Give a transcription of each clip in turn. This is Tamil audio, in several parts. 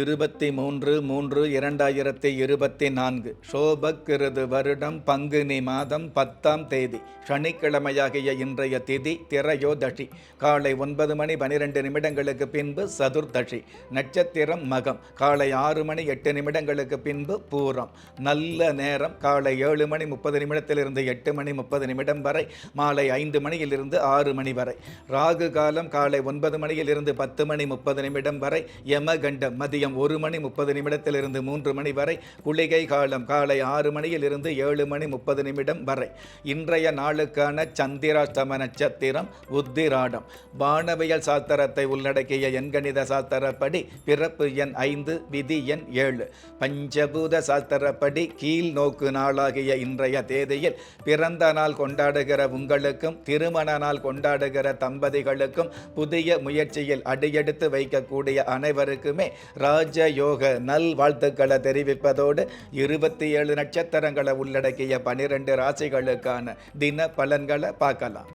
இருபத்தி மூன்று மூன்று இரண்டாயிரத்தி இருபத்தி நான்கு சோபக்கிருது வருடம் பங்குனி மாதம் பத்தாம் தேதி. சனிக்கிழமையாகிய இன்றைய திதி திரையோதஷி காலை ஒன்பது மணி பனிரெண்டு நிமிடங்களுக்கு பின்பு சதுர்தஷி நட்சத்திரம் மகம். காலை ஆறு மணி எட்டு நிமிடங்களுக்கு பின்பு பூரம். நல்ல நேரம். காலை ஏழு மணி முப்பது நிமிடத்திலிருந்து எட்டு மணி முப்பது நிமிடம் வரை. மாலை ஐந்து மணியிலிருந்து ஆறு மணி வரை. ராகு காலம் காலை ஒன்பது மணியிலிருந்து பத்து மணி முப்பது நிமிடம் வரை. யமகண்டம் மதியம் மதியம் ஒரு மணி முப்பது நிமிடத்திலிருந்து மூன்று மணி வரை குளிகை காலம் காலை ஆறு மணியிலிருந்து ஏழு மணி முப்பது நிமிடம் வரை. இன்றைய நாளுக்கான சந்திராஷ்டம நட்சத்திரம் உத்திராடம். வானவியல் சாஸ்திரத்தை உள்ளடக்கிய எண்கணித சாஸ்திரப்படி பிறப்பு எண் ஐந்து விதி எண் ஏழு. பஞ்சபூத சாஸ்திரப்படி கீழ் நோக்கு நாளாகிய இன்றைய தேதியில் பிறந்த நாள் கொண்டாடுகிற உங்களுக்கும் திருமண நாள் கொண்டாடுகிற தம்பதிகளுக்கும் புதிய முயற்சியில் அடியெடுத்து வைக்கக்கூடிய அனைவருக்குமே ரா ராஜயோக நல் வாழ்த்துக்களை தெரிவிப்பதோடு இருபத்தி ஏழு நட்சத்திரங்களை உள்ளடக்கிய பனிரெண்டு ராசிகளுக்கான தின பலன்களை பார்க்கலாம்.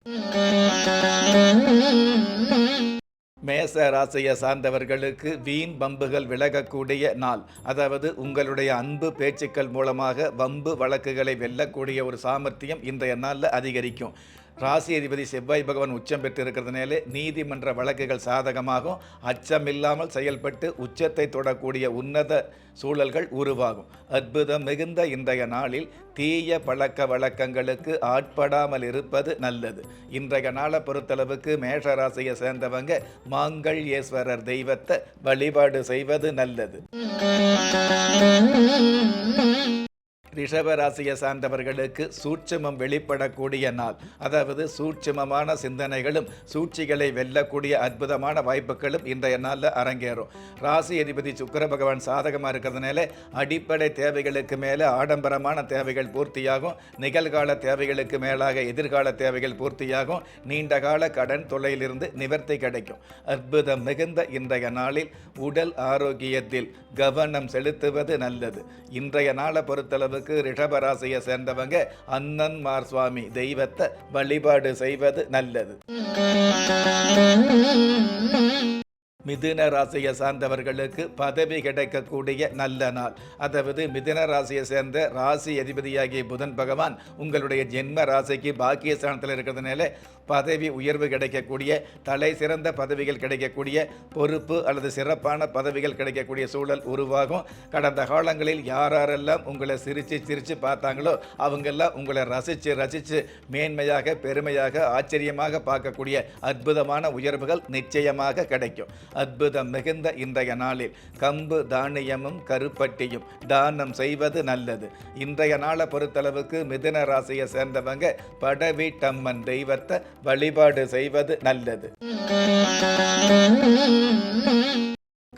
மேச ராசியை சார்ந்தவர்களுக்கு வீண் பம்புகள் விலகக்கூடிய நாள். அதாவது உங்களுடைய அன்பு பேச்சுக்கள் மூலமாக வம்பு வழக்குகளை வெல்லக்கூடிய ஒரு சாமர்த்தியம் இன்றைய நாளில் அதிகரிக்கும். ராசி அதிபதி செவ்வாய் பகவான் உச்சம் பெற்று இருக்கிறதுனாலே நீதிமன்ற வழக்குகள் சாதகமாகும். அச்சமில்லாமல் செயல்பட்டு உச்சத்தை தொடக்கூடிய உன்னத சூழல்கள் உருவாகும். அற்புதம் மிகுந்த இன்றைய நாளில் தீய பழக்க வழக்கங்களுக்கு ஆட்படாமல் இருப்பது நல்லது. இன்றைய நாளை பொறுத்தளவுக்கு மேஷ ராசியை சேர்ந்தவங்க மாங்கல்யேஸ்வரர் தெய்வத்தை வழிபாடு செய்வது நல்லது. ரிஷபராசியை சார்ந்தவர்களுக்கு சூட்சமம் வெளிப்படக்கூடிய நாள். அதாவது சூட்சமமான சிந்தனைகளும் சூழ்ச்சிகளை வெல்லக்கூடிய அற்புதமான வாய்ப்புகளும் இன்றைய நாளில் அரங்கேறும். ராசி அதிபதி சுக்கர பகவான் சாதகமாக இருக்கிறதுனால அடிப்படை தேவைகளுக்கு மேலே ஆடம்பரமான தேவைகள் பூர்த்தியாகும். நிகழ்கால தேவைகளுக்கு மேலாக எதிர்கால தேவைகள் பூர்த்தியாகும். நீண்டகால கடன் தொல்லையிலிருந்து நிவர்த்தி கிடைக்கும். அற்புதம் மிகுந்த இன்றைய நாளில் உடல் ஆரோக்கியத்தில் கவனம் செலுத்துவது நல்லது. இன்றைய நாளை பொறுத்தளவுக்கு ரிஷபராசியை சேர்ந்தவங்க அண்ணன்மார் சுவாமி தெய்வத்தை வழிபாடு செய்வது நல்லது. மிதுன ராசியை சார்ந்தவர்களுக்கு பதவி கிடைக்கக்கூடிய நல்ல நாள். அதாவது மிதுன ராசியை சேர்ந்த ராசி அதிபதியாகிய புதன் பகவான் உங்களுடைய ஜென்ம ராசிக்கு பாக்கிய ஸ்தானத்தில் இருக்கிறதுனால பதவி உயர்வு கிடைக்கக்கூடிய தலை சிறந்த பதவிகள் கிடைக்கக்கூடிய பொறுப்பு அல்லது சிறப்பான பதவிகள் கிடைக்கக்கூடிய சூழல் உருவாகும். கடந்த காலங்களில் யாரெல்லாம் உங்களை சிரித்து சிரித்து பார்த்தாங்களோ அவங்கெல்லாம் உங்களை ரசித்து ரசித்து மேன்மையாக பெருமையாக ஆச்சரியமாக பார்க்கக்கூடிய அற்புதமான உயர்வுகள் நிச்சயமாக கிடைக்கும். அற்புதம் மிகுந்த இன்றைய நாளில். கம்பு தானியமும் கருப்பட்டியும் தானம் செய்வது நல்லது. இன்றைய நாளை பொறுத்தளவுக்கு மிதுன ராசியை சேர்ந்தவங்க படவீட்டம்மன் தெய்வத்தை வழிபாடு செய்வது நல்லது.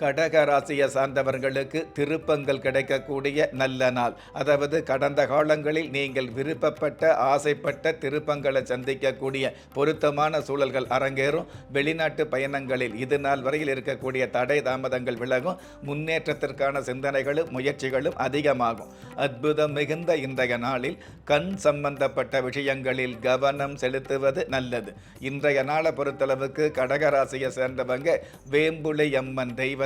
கடக ராசியை சார்ந்தவர்களுக்கு திருப்பங்கள் கிடைக்கக்கூடிய நல்ல நாள். அதாவது கடந்த காலங்களில் நீங்கள் விருப்பப்பட்ட ஆசைப்பட்ட திருப்பங்களை சந்திக்கக்கூடிய பொருத்தமான சூழல்கள் அரங்கேறும். வெளிநாட்டு பயணங்களில் இது நாள் வரையில் இருக்கக்கூடிய தடை தாமதங்கள் விலகும். முன்னேற்றத்திற்கான சிந்தனைகளும் முயற்சிகளும் அதிகமாகும். அற்புதம் மிகுந்த இன்றைய நாளில் கண் சம்பந்தப்பட்ட விஷயங்களில் கவனம் செலுத்துவது நல்லது. இன்றைய நாளை பொறுத்தளவுக்கு கடகராசியை சேர்ந்தவங்க வேம்புளை அம்மன் தெய்வ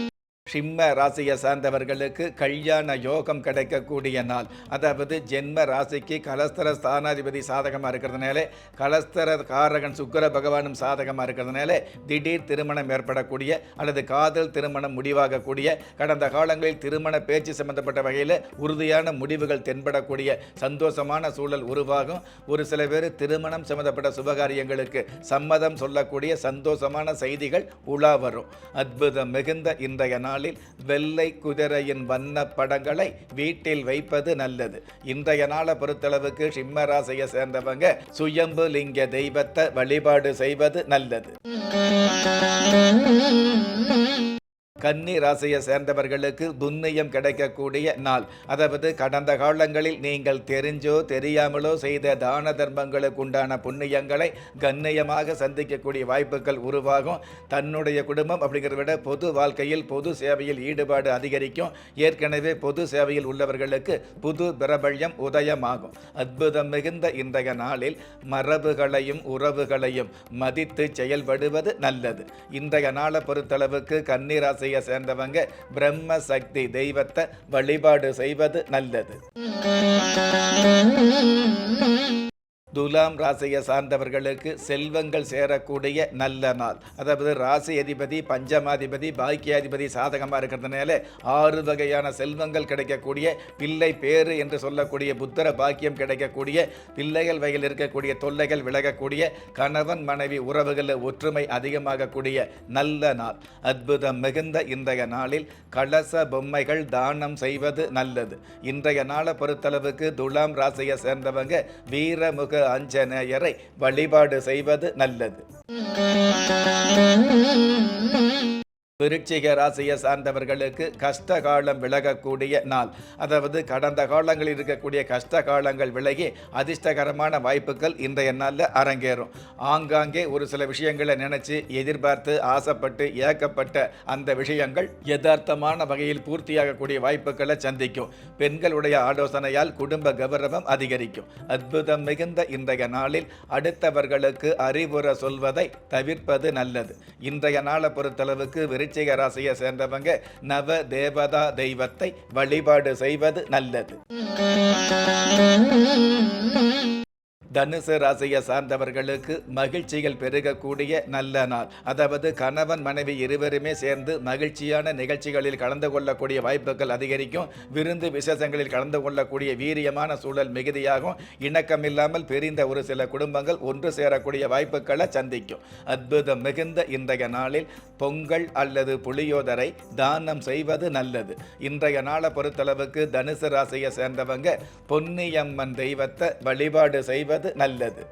சிம்ம ராசியை சார்ந்தவர்களுக்கு கல்யாண யோகம் கிடைக்கக்கூடிய நாள். அதாவது ஜென்ம ராசிக்கு கலஸ்தர ஸ்தானாதிபதி சாதகமாக இருக்கிறதுனால கலஸ்தர காரகன் சுக்கர பகவானும் சாதகமாக இருக்கிறதுனால திடீர் திருமணம் ஏற்படக்கூடிய அல்லது காதல் திருமணம் முடிவாகக்கூடிய கடந்த காலங்களில் திருமண பேச்சு சம்பந்தப்பட்ட வகையில் உறுதியான முடிவுகள் தென்படக்கூடிய சந்தோஷமான சூழல் உருவாகும். ஒரு சில பேர் திருமணம் சம்பந்தப்பட்ட சுபகாரியங்களுக்கு சம்மதம் சொல்லக்கூடிய சந்தோஷமான செய்திகள் உலா வரும். அற்புதம் மிகுந்த இன்றைய நாள். நாளில் வெள்ளை குதிரையின் வண்ண படங்களை வீட்டில் வைப்பது நல்லது. இன்றைய நாளை பொறுத்தளவுக்கு சிம்மராசையை சேர்ந்தவங்க சுயம்பு லிங்க தெய்வத்தை வழிபாடு செய்வது நல்லது. கன்னி ராசியை சேர்ந்தவர்களுக்கு புண்ணியம் கிடைக்கக்கூடிய நாள். அதாவது கடந்த காலங்களில் நீங்கள் தெரிஞ்சோ தெரியாமலோ செய்த தான தர்மங்களுக்கு உண்டான புண்ணியங்களை கண்ணியமாக சந்திக்கக்கூடிய வாய்ப்புகள் உருவாகும். தன்னுடைய குடும்பம் அப்படிங்கிறத விட பொது வாழ்க்கையில் பொது சேவையில் ஈடுபாடு அதிகரிக்கும். ஏற்கனவே பொது சேவையில் உள்ளவர்களுக்கு புது பிரபல்யம் உதயமாகும். அற்புதம் மிகுந்த இன்றைய நாளில் மரபுகளையும் உறவுகளையும் மதித்து செயல்படுவது நல்லது. இன்றைய நாளை பொறுத்தளவுக்கு கன்னிராசியை சேர்ந்தவங்க பிரம்ம சக்தி தெய்வத்தை வழிபாடு செய்வது நல்லது. துலாம் ராசியை சார்ந்தவர்களுக்கு செல்வங்கள் சேரக்கூடிய நல்ல நாள். அதாவது ராசி அதிபதி பஞ்சமாதிபதி பாக்கியாதிபதி சாதகமாக இருக்கிறதுனால ஆறு வகையான செல்வங்கள் கிடைக்கக்கூடிய பிள்ளை பேறு என்று சொல்லக்கூடிய புத்திர பாக்கியம் கிடைக்கக்கூடிய பிள்ளைகள் வகையில் இருக்கக்கூடிய தொல்லைகள் விலகக்கூடிய கணவன் மனைவி உறவுகளில் ஒற்றுமை அதிகமாகக்கூடிய நல்ல நாள். அற்புதம் மிகுந்த இன்றைய நாளில் கலச பொம்மைகள் தானம் செய்வது நல்லது. இன்றைய நாளை பொறுத்தளவுக்கு துலாம் ராசியை சேர்ந்தவங்க வீரமுக அஞ்சனையரை வழிபாடு செய்வது நல்லது. விருச்சிக ராசியை சார்ந்தவர்களுக்கு கஷ்ட காலம் விலகக்கூடிய நாள். அதாவது கடந்த காலங்களில் இருக்கக்கூடிய கஷ்ட காலங்கள் விலகி அதிர்ஷ்டகரமான வாய்ப்புகள் இன்றைய நாளில் அரங்கேறும். ஆங்காங்கே ஒரு சில விஷயங்களை நினைச்சு எதிர்பார்த்து ஆசைப்பட்டு ஏக்கப்பட்ட அந்த விஷயங்கள் யதார்த்தமான வகையில் பூர்த்தியாகக்கூடிய வாய்ப்புகளை சந்திக்கும். பெண்களுடைய ஆலோசனையால் குடும்ப கௌரவம் அதிகரிக்கும். அற்புதம் மிகுந்த இன்றைய நாளில் அடுத்தவர்களுக்கு அறிவுரை சொல்வதை தவிர்ப்பது நல்லது. இன்றைய நாளை பொறுத்தளவுக்கு விருச்சிக ராசியை சேர்ந்தவங்க நவ தேவதா தெய்வத்தை வழிபாடு செய்வது நல்லது. தனுசு ராசியை சார்ந்தவர்களுக்கு மகிழ்ச்சிகள் பெருகக்கூடிய நல்ல நாள். அதாவது கணவன் மனைவி இருவருமே சேர்ந்து மகிழ்ச்சியான நிகழ்ச்சிகளில் கலந்து கொள்ளக்கூடிய வாய்ப்புகள் அதிகரிக்கும். விருந்து விசேஷங்களில் கலந்து கொள்ளக்கூடிய வீரியமான சூழல் மிகுதியாகும். இணக்கமில்லாமல் பிரிந்த ஒரு சில குடும்பங்கள் ஒன்று சேரக்கூடிய வாய்ப்புகளை சந்திக்கும். அற்புதம் மிகுந்த இன்றைய நாளில் பொங்கல் அல்லது புளியோதரை தானம் செய்வது நல்லது. இன்றைய நாளை பொறுத்தளவுக்கு தனுசு ராசியை சேர்ந்தவங்க பொன்னியம்மன் தெய்வத்தை வழிபாடு செய்வது நல்லது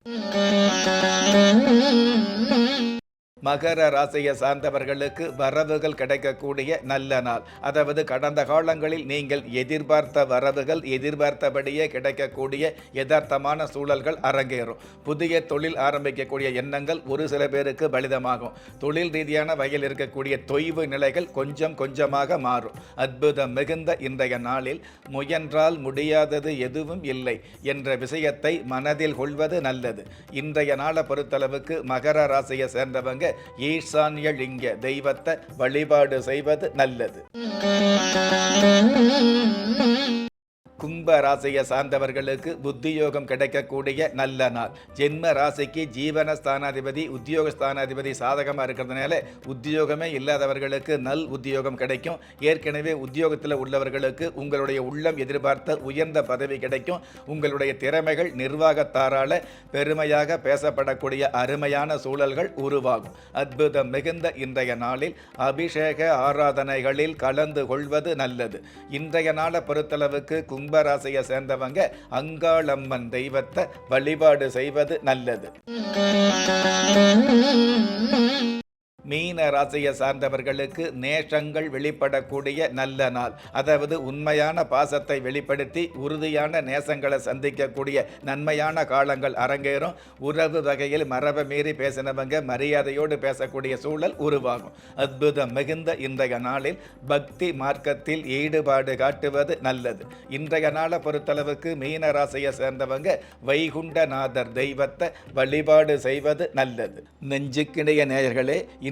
மகர ராசியை சார்ந்தவர்களுக்கு வரவுகள் கிடைக்கக்கூடிய நல்ல நாள். அதாவது கடந்த காலங்களில் நீங்கள் எதிர்பார்த்த வரவுகள் எதிர்பார்த்தபடியே கிடைக்கக்கூடிய யதார்த்தமான சூழல்கள் அரங்கேறும். புதிய தொழில் ஆரம்பிக்கக்கூடிய எண்ணங்கள் ஒரு சில பேருக்கு பலிதமாகும். தொழில் ரீதியான வகையில் இருக்கக்கூடிய தொய்வு நிலைகள் கொஞ்சம் கொஞ்சமாக மாறும். அற்புதம் மிகுந்த இன்றைய நாளில் முயன்றால் முடியாதது எதுவும் இல்லை என்ற விஷயத்தை மனதில் கொள்வது நல்லது. இன்றைய நாளை பொறுத்தளவுக்கு மகர ராசியை சேர்ந்தவங்க ஈசான்ய லிங்க தெய்வத்தை வழிபாடு செய்வது நல்லது. கும்ப ராசியை சார்ந்தவர்களுக்கு புத்தியோகம் கிடைக்கக்கூடிய நல்ல நாள். ஜென்ம ராசிக்கு ஜீவன ஸ்தானாதிபதி உத்தியோக ஸ்தானாதிபதி சாதகமாக இருக்கிறதுனால உத்தியோகமே இல்லாதவர்களுக்கு நல் உத்தியோகம் கிடைக்கும். ஏற்கனவே உத்தியோகத்தில் உள்ளவர்களுக்கு உங்களுடைய உள்ளம் எதிர்பார்த்த உயர்ந்த பதவி கிடைக்கும். உங்களுடைய திறமைகள் நிர்வாகத்தாரால பெருமையாக பேசப்படக்கூடிய அருமையான சூழல்கள் உருவாகும். அற்புதம் மிகுந்த இன்றைய நாளில் அபிஷேக ஆராதனைகளில் கலந்து கொள்வது நல்லது. இன்றைய நாளை பொறுத்தளவுக்கு ராசியை சேர்ந்தவங்க அங்காளம்மன் தெய்வத்தை வழிபாடு செய்வது நல்லது. மீன ராசியை சார்ந்தவர்களுக்கு நேஷங்கள் வெளிப்படக்கூடிய நல்ல நாள். அதாவது உண்மையான பாசத்தை வெளிப்படுத்தி உறுதியான நேசங்களை சந்திக்கக்கூடிய நன்மையான காலங்கள் அரங்கேறும். உறவு வகையில் மரபை மீறி பேசினவங்க மரியாதையோடு பேசக்கூடிய சூழல் உருவாகும். அற்புதம் மிகுந்த இன்றைய நாளில் பக்தி மார்க்கத்தில் ஈடுபாடு காட்டுவது நல்லது. இன்றைய நாளை பொறுத்தளவுக்கு மீன ராசியை சேர்ந்தவங்க வைகுண்டநாதர் தெய்வத்தை வழிபாடு செய்வது நல்லது. நெஞ்சுக்கிணைய நேயர்களே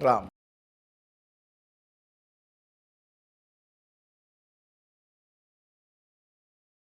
ராம்